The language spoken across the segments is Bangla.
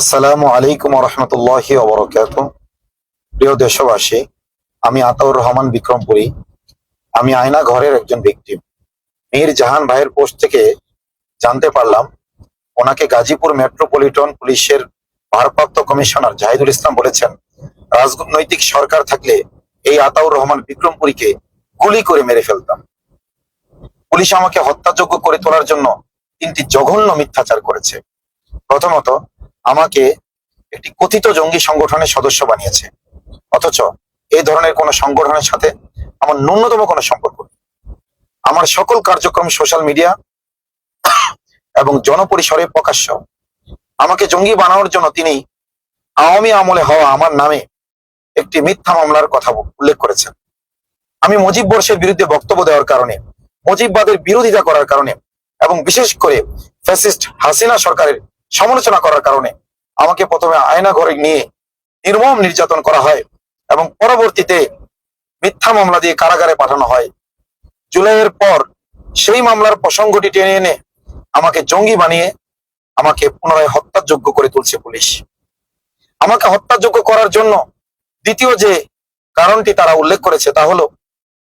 আসসালামু আলাইকুম রহমতুল্লাহ ওবরকাত। প্রিয় দেশবাসী, আমি আতাউর রহমান বিক্রমপুরী। আমি আয়না ঘরের একজন ব্যক্তি। মীর জাহান ভাইয়ের পোস্ট থেকে জানতে পারলাম, ওনাকে গাজীপুর মেট্রোপলিটন পুলিশের ভারপ্রাপ্ত কমিশনার জাহিদুল ইসলাম বলেছেন, রাজনৈতিক সরকার থাকলে এই আতাউর রহমান বিক্রমপুরীকে গুলি করে মেরে ফেলতাম। পুলিশ আমাকে হত্যাযোগ্য করে তোলার জন্য তিনটি জঘন্য মিথ্যাচার করেছে। প্রথমত আমাকে একটি কথিত জঙ্গি সংগঠনের সদস্য বানিয়েছে। অথচ এই ধরনের কোন সংগঠনের সাথে আমার ন্যূনতম কোনো সম্পর্ক নেই। আমার সকল কার্যক্রম সোশ্যাল মিডিয়া এবং জনপরিসরে প্রকাশ্য। আমাকে জঙ্গি বানানোর জন্য তিনি আওয়ামী আমলে হওয়া আমার নামে একটি মিথ্যা মামলার কথা উল্লেখ করেছেন। আমি মুজিব বর্ষের বিরুদ্ধে বক্তব্য দেওয়ার কারণে, মুজিববাদের বিরোধিতা করার কারণে এবং বিশেষ করে ফ্যাসিস্ট হাসিনা সরকারের সমালোচনা করার কারণে আমাকে প্রথমে আয়না ঘরে নিয়ে নির্মম নির্যাতন করা হয় এবং পরবর্তীতে মিথ্যা মামলা দিয়ে কারাগারে পাঠানো হয়। জুলাইয়ের পর সেই মামলার প্রসঙ্গটি টেনে এনে আমাকে জঙ্গি বানিয়ে আমাকে পুনরায় হত্যাযোগ্য করে তুলছে পুলিশ। আমাকে হত্যাযোগ্য করার জন্য দ্বিতীয় যে কারণটি তারা উল্লেখ করেছে তা হলো,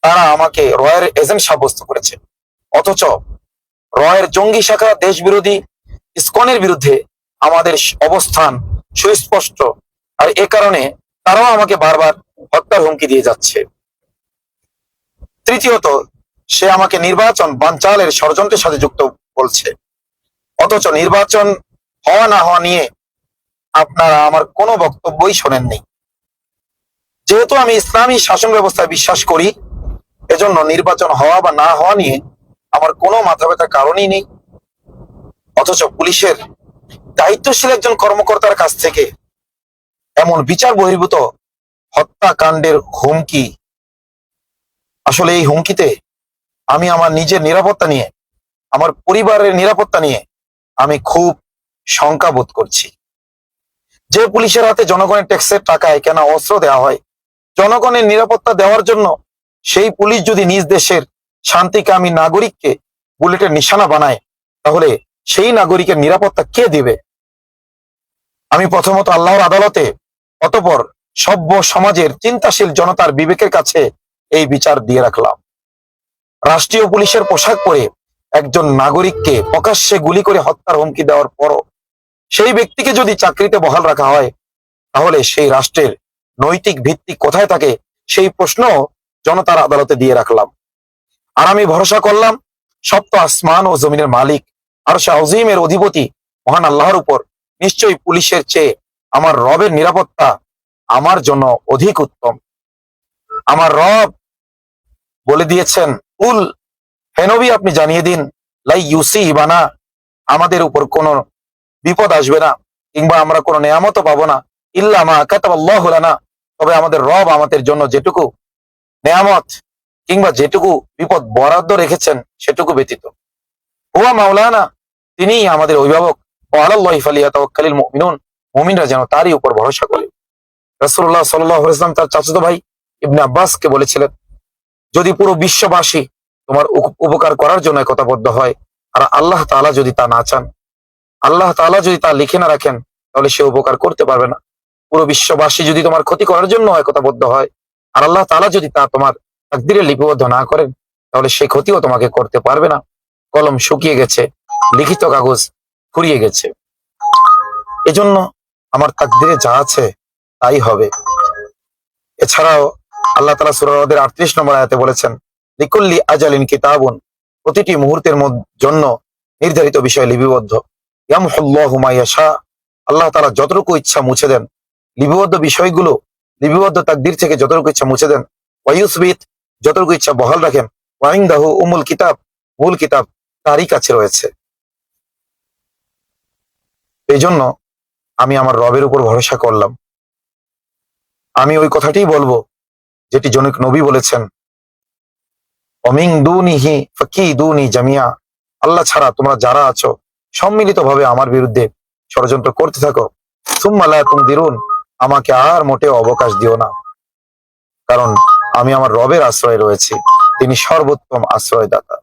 তারা আমাকে রয়ের এজেন্ট সাব্যস্ত করেছে। অথচ রয়ের জঙ্গি শাখা দেশ বিরোধী ইসকনের বিরুদ্ধে আমাদের অবস্থান সুস্পষ্ট। আর এ কারণে তারাও আমাকে বারবার হত্যার হুমকি দিয়ে যাচ্ছে। তৃতীয়ত, সে আমাকে নির্বাচন বানচালের ষড়যন্ত্রের সাথে যুক্ত বলছে। অথচ নির্বাচন হওয়া না হওয়া নিয়ে আপনারা আমার কোনো বক্তব্যই শোনেননি। যেহেতু আমি ইসলামী শাসন ব্যবস্থায় বিশ্বাস করি, এজন্য নির্বাচন হওয়া বা না হওয়া নিয়ে আমার কোনো মাথা ব্যথার কারণই নেই। অথচ পুলিশের দায়িত্বশীল একজন কর্মকর্তার কাছ থেকে এমন বিচার বহির্ভূত হত্যাকাণ্ডের হুমকি। আসলে এই হুমকিতে আমি আমার নিজের নিরাপত্তা নিয়ে, আমার পরিবারের নিরাপত্তা নিয়ে আমি খুব শঙ্কা বোধ করছি। যে পুলিশের হাতে জনগণের ট্যাক্সের টাকায় কেন অস্ত্র দেওয়া হয়, জনগণের নিরাপত্তা দেওয়ার জন্য সেই পুলিশ যদি নিজ দেশের শান্তিকামী নাগরিককে বুলেটের নিশানা বানায়, তাহলে সেই নাগরিকের নিরাপত্তা কে দিবে? আমি প্রথমত আল্লাহর আদালতে, অতপর সভ্য সমাজের চিন্তাশীল জনতার বিবেকের কাছে এই বিচার দিয়ে রাখলাম। রাষ্ট্রীয় পুলিশের পোশাক পরে একজন নাগরিককে প্রকাশ্যে গুলি করে হত্যার হুমকি দেওয়ার পরও সেই ব্যক্তিকে যদি চাকরিতে বহাল রাখা হয়, তাহলে সেই রাষ্ট্রের নৈতিক ভিত্তি কোথায় থাকে সেই প্রশ্ন জনতার আদালতে দিয়ে রাখলাম। আর আমি ভরসা করলাম, সপ্ত আসমান ও জমিনের মালিক আর শাহজিমের অধিপতি মহান আল্লাহর উপর নিশ্চয়ই পুলিশের চেয়ে আমার রবের নিরাপত্তা আমার জন্য অধিক উত্তম। আমার রব বলে দিয়েছেন, উল হেনবি আপনি জানিয়ে দিন, লাই ইউসি বানা আমাদের উপর কোন বিপদ আসবে না, কিংবা আমরা কোনো নেয়ামতও পাবো না ইল্লামা কাতাবাল্লাহ না তবে আমাদের রব আমাদের জন্য যেটুকু নেয়ামত কিংবা যেটুকু বিপদ বরাদ্দ রেখেছেন, সেটুকু ব্যতীত। হুয়া মাওলানা তিনি আমাদের অভিভাবক। মুমিনরা যেন তারই উপর ভরসা করে। আলাইহি ওয়াসাল্লাম তার চাচাতো ভাই ইবনে আব্বাসকে বলেছিলেন, যদি পুরো বিশ্ববাসী তোমার উপকার করার জন্য একতাবদ্ধ হয়, আর আল্লাহ তাআলা যদি তা না চান, আল্লাহ তাআলা যদি তা লিখে না রাখেন, তাহলে সে উপকার করতে পারবে না। পুরো বিশ্ববাসী যদি তোমার ক্ষতি করার জন্য একতাবদ্ধ হয়, আর আল্লাহ তাআলা যদি তা তোমার তাকদিরে লিপিবদ্ধ না করেন, তাহলে সে ক্ষতিও তোমাকে করতে পারবে না। কলম শুকিয়ে গেছে, লিখিত কাগজ ফুরিয়ে গেছে। এজন্য আমার তাকদিরে যা আছে তাই হবে। এছাড়াও আল্লাহ তালা সুরাদের আটত্রিশ নম্বর আয়াতে বলেছেন, লিকুল্লি আজালিন কিতাবুন, প্রতিটি মুহূর্তের জন্য নির্ধারিত বিষয় লিপিবদ্ধ। আল্লাহ তালা যতটুকু ইচ্ছা মুছে দেন, লিপিবদ্ধ বিষয়গুলো, লিপিবদ্ধ তাকদির থেকে যতটুকু ইচ্ছা মুছে দেন ওয়ায়ুসবিত যতটুকু ইচ্ছা বহাল রাখেন ওয়াইন্দাহু উমুল কিতাব, মূল কিতাব তারই কাছে রয়েছে। এই জন্য আমি আমার রবের উপর ভরসা করলাম। আমি ওই কথাটাই বলব, যেটি জনক নবী বলেছেন, অমিং দু নিহি ফাকি দুনি জামিয়া আল্লাহ ছাড়া তোমরা যারা আছো সম্মিলিত ভাবে আমার বিরুদ্ধে ষড়যন্ত্র করতে থাকো। সুম্মালা তুমি দিরুন আমাকে আর মোটেও অবকাশ দিও না। কারণ আমি আমার রবের আশ্রয়ে রয়েছি, তিনি সর্বোত্তম আশ্রয়দাতা।